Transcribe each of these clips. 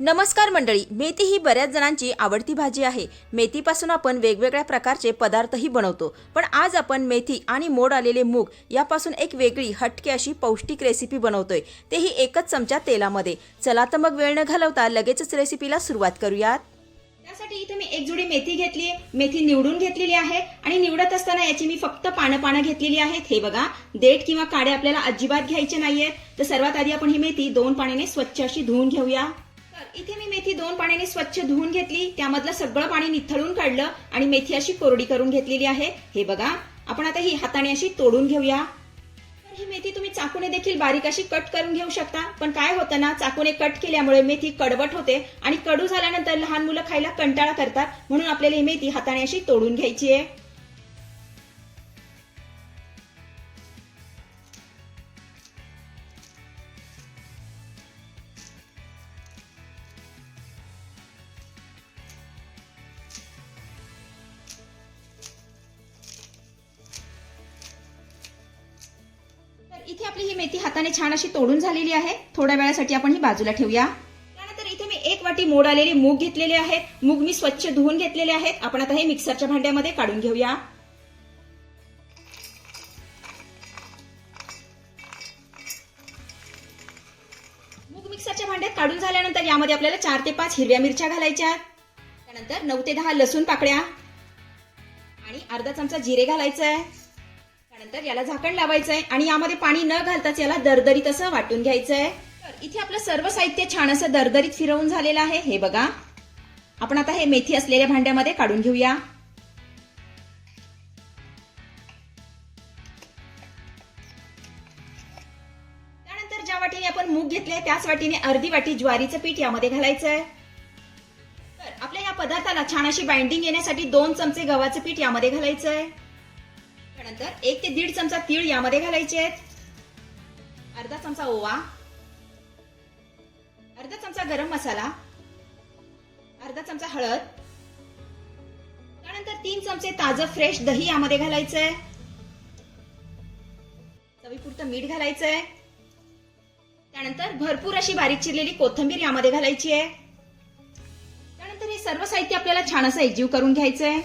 नमस्कार मंडळी मेथी ही बऱ्याच जणांची आवडती भाजी आहे. मेथीपासून आपण वेगवेगळ्या प्रकारचे पदार्थही बनवतो. पण आज आपण मेथी आणि मोड आलेले मूग यापासून एक वेगळी हटके अशी पौष्टिक रेसिपी बनवतोय. तेही एकच चमचा तेलामध्ये. चला तर मग वेळ न घालवता लगेचच रेसिपीला सुरुवात करूयात. त्यासाठी इथे मी एक जुडी मेथी घेतली मेथी निवडून घेतलेली आहे आणि निवडत असताना याची मी फक्त पानं पानं घेतलेली आहेत. हे बघा देठ किंवा काडे आपल्याला अजिबात घ्यायचे नाहीयेत. तर सर्वात आधी आपण ही मेथी दोन पाण्याने स्वच्छ अशी धुवून घेऊया. तर इथे मी मेथी दोन पाण्याने स्वच्छ धुवून घेतली. त्यामधलं सगळं पाणी निथळून काढलं आणि मेथी अशी कोरडी करून घेतलेली आहे. हे बघा आपण आता ही हाताने अशी तोडून घेऊया. ही मेथी तुम्ही चाकूने देखील बारीक अशी कट करून घेऊ शकता. पण काय होतं ना चाकूने कट केल्यामुळे मेथी कडवट होते आणि कडू झाल्यानंतर लहान मुलं खायला कंटाळा करतात. म्हणून आपल्याला ही मेथी हाताने अशी तोडून घ्यायची आहे. मेथी हाताने छान अशी तोडून झालेली आहे. थोड्या वेळासाठी आपण ही बाजूला ठेवूया. त्यानंतर इथे मी एक वाटी मोड आलेली मूग घेतलेले आहेत. मूग मी स्वच्छ धुवून घेतलेले आहेत. आपण आता हे मिक्सरच्या भांड्यामध्ये काढून घेऊया. मूग मिक्सरच्या भांड्यात काढून झाल्यानंतर यामध्ये आपल्याला चार ते पाच हिरव्या मिरच्या घालायच्या त्यानंतर नऊ ते दहा लसूण पाकळ्या आणि अर्धा चमचा जिरे घालायचं आहे त्यानंतर याला झाकण लावायचं आहे आणि यामध्ये पाणी न घालताच याला दरदरीत असं वाटून घ्यायचं आहे तर इथे आपलं सर्व साहित्य छान असं दरदरीत फिरवून झालेलं आहे. हे बघा. आपण आता हे मेथी असलेल्या भांड्यामध्ये काढून घेऊया. त्यानंतर ज्या वाटीने आपण मूग घेतले त्याच वाटीने अर्धी वाटी ज्वारीचं पीठ यामध्ये घालायचं आहे तर आपल्या या पदार्थाला छान अशी बाइंडिंग येण्यासाठी दोन चमचे गव्हाचं पीठ यामध्ये घालायचं आहे त्यानंतर एक ते दीड चमचा तीळ यामध्ये घालायचे आहेत. अर्धा चमचा ओवा. अर्धा चमचा गरम मसाला. अर्धा चमचा हळद. त्यानंतर तीन चमचे ताजं फ्रेश दही यामध्ये घालायचंय चवीपुरतं मीठ घालायचंय त्यानंतर भरपूर अशी बारीक चिरलेली कोथिंबीर यामध्ये घालायची आहे. त्यानंतर हे सर्व साहित्य आपल्याला छान असं एकजीव करून घ्यायचंय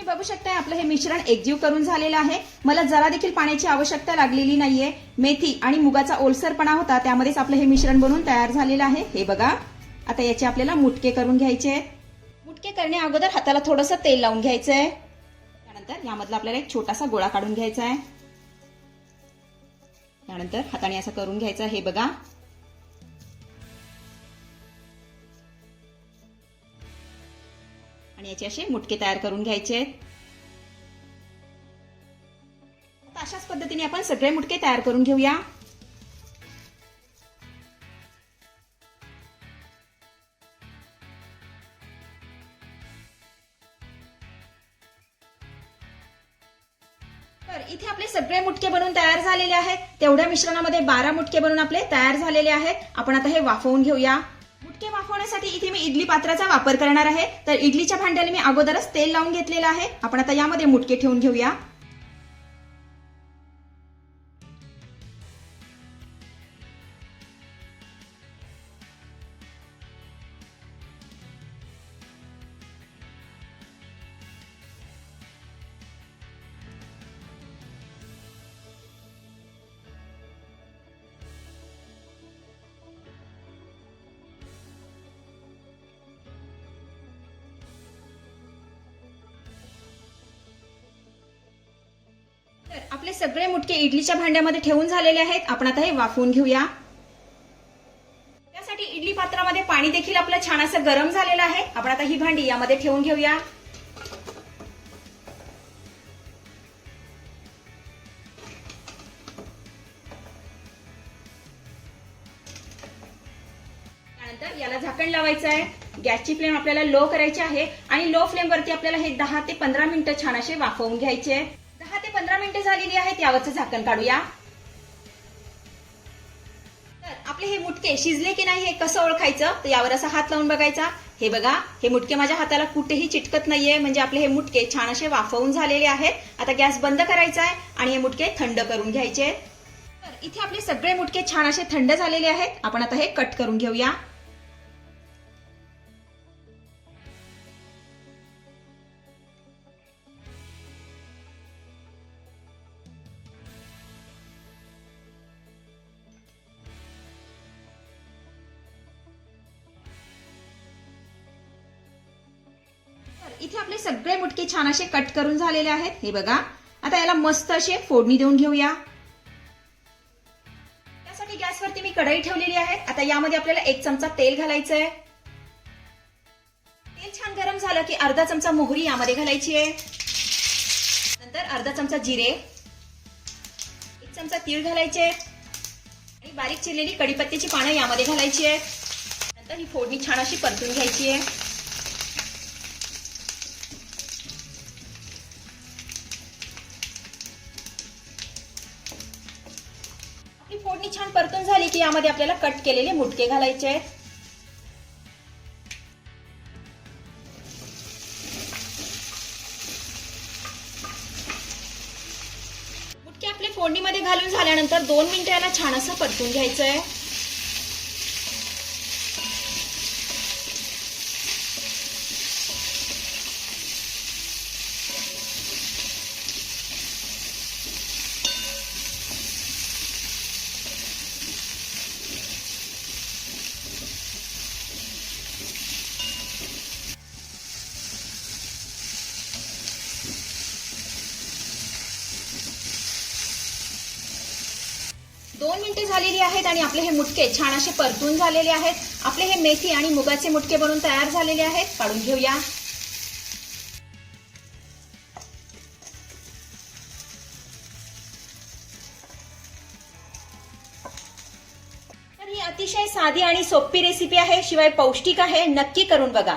तुम्ही बघू शकताय आपलं हे मिश्रण एकजीव करून झालेलं आहे. मला जरा देखील पाण्याची आवश्यकता लागलेली नाहीये. मेथी आणि मुगाचा ओलसरपणा होता त्यामध्येच आपलं हे मिश्रण बनवून तयार झालेलं आहे. हे बघा. आता याचे आपल्याला मुटके करून घ्यायचे मुटके करण्या अगोदर हाताला थोडंसं तेल लावून घ्यायचं आहे त्यानंतर यामधला आपल्याला एक छोटासा गोळा काढून घ्यायचा आहे त्यानंतर हाताने असं करून घ्यायचं हे बघा. आणि याचे असे मुटके तयार करून घ्यायचे आहेत. अशाच पद्धतीने आपण सगळे मुटके तयार करून घेऊया. तर इथे आपले सगळे मुटके बनवून तयार झालेले आहेत. तेवढ्या मिश्रणामध्ये बारा मुटके बनवून आपले तयार झालेले आहेत. आपण आता हे वाफवून घेऊया. मुटके वाफवण्यासाठी इथे मी इडली पात्राचा वापर करणार आहे. तर इडलीच्या भांड्याला मी अगोदरच तेल लावून घेतलेलं आहे. आपण आता यामध्ये मुटके ठेवून घेऊया. तर आपले सगळे मुटके इडलीच्या भांड्यामध्ये ठेवून झालेले आहेत. आपण आता हे वाफवून घेऊया. त्यासाठी इडली पात्रामध्ये पाणी देखील आपलं छान असं गरम झालेलं आहे. आपण आता ही भांडी यामध्ये ठेवून घेऊया. त्यानंतर याला झाकण लावायचं आहे. गॅसची फ्लेम आपल्याला लो करायची आहे आणि लो फ्लेमवरती आपल्याला हे दहा ते पंधरा मिनिटं छान असे वाफवून घ्यायचे आहेत. दहा ते पंधरा मिनिटं झालेली आहेत यावरचं झाकण काढूया. तर आपले हे मुटके शिजले की नाही हे कसं ओळखायचं? तर यावर असा हात लावून बघायचा. हे बघा हे मुटके माझ्या हाताला कुठेही चिटकत नाहीये. म्हणजे आपले हे मुटके छान असे वाफवून झालेले आहेत. आता गॅस बंद करायचा आहे आणि हे मुटके थंड करून घ्यायचे. तर इथे आपले सगळे मुटके छान असे थंड झालेले आहेत. आपण आता हे कट करून घेऊया. इथे आपले सगळे मुटके छान असे कट करून झालेले आहेत. हे बघा. आता याला मस्त असे फोडणी देऊन घेऊया. त्यासाठी गॅसवरती मी कढई ठेवलेली आहे. आता यामध्ये आपल्याला एक चमचा तेल घालायचं आहे तेल छान गरम झालं की अर्धा चमचा मोहरी यामध्ये घालायची आहे. नंतर अर्धा चमचा जिरे. एक चमचा तीळ घालायचे. आणि बारीक चिरलेली कढीपत्त्याची पानं यामध्ये घालायची आहे. नंतर ही फोडणी छान अशी परतून घ्यायची आहे. परतून झाली की यामध्ये आपल्याला कट केलेले मुटके घालायचे आहेत. मुटके आपले फोडणीमध्ये घालून झाल्यानंतर दोन मिनिटं याला छान असं परतून घ्यायचं आहे दोन मिनिटे झालेली आहेत आणि आपले हे मुटके छान असे परतून झालेले आहेत. आपले हे मेथी आणि मुगाचे मुटके बनून तयार झालेले आहेत. काढून घेऊया. तर ही अतिशय साधी आणि सोपी रेसिपी आहे. शिवाय पौष्टिक आहे. नक्की करून बघा.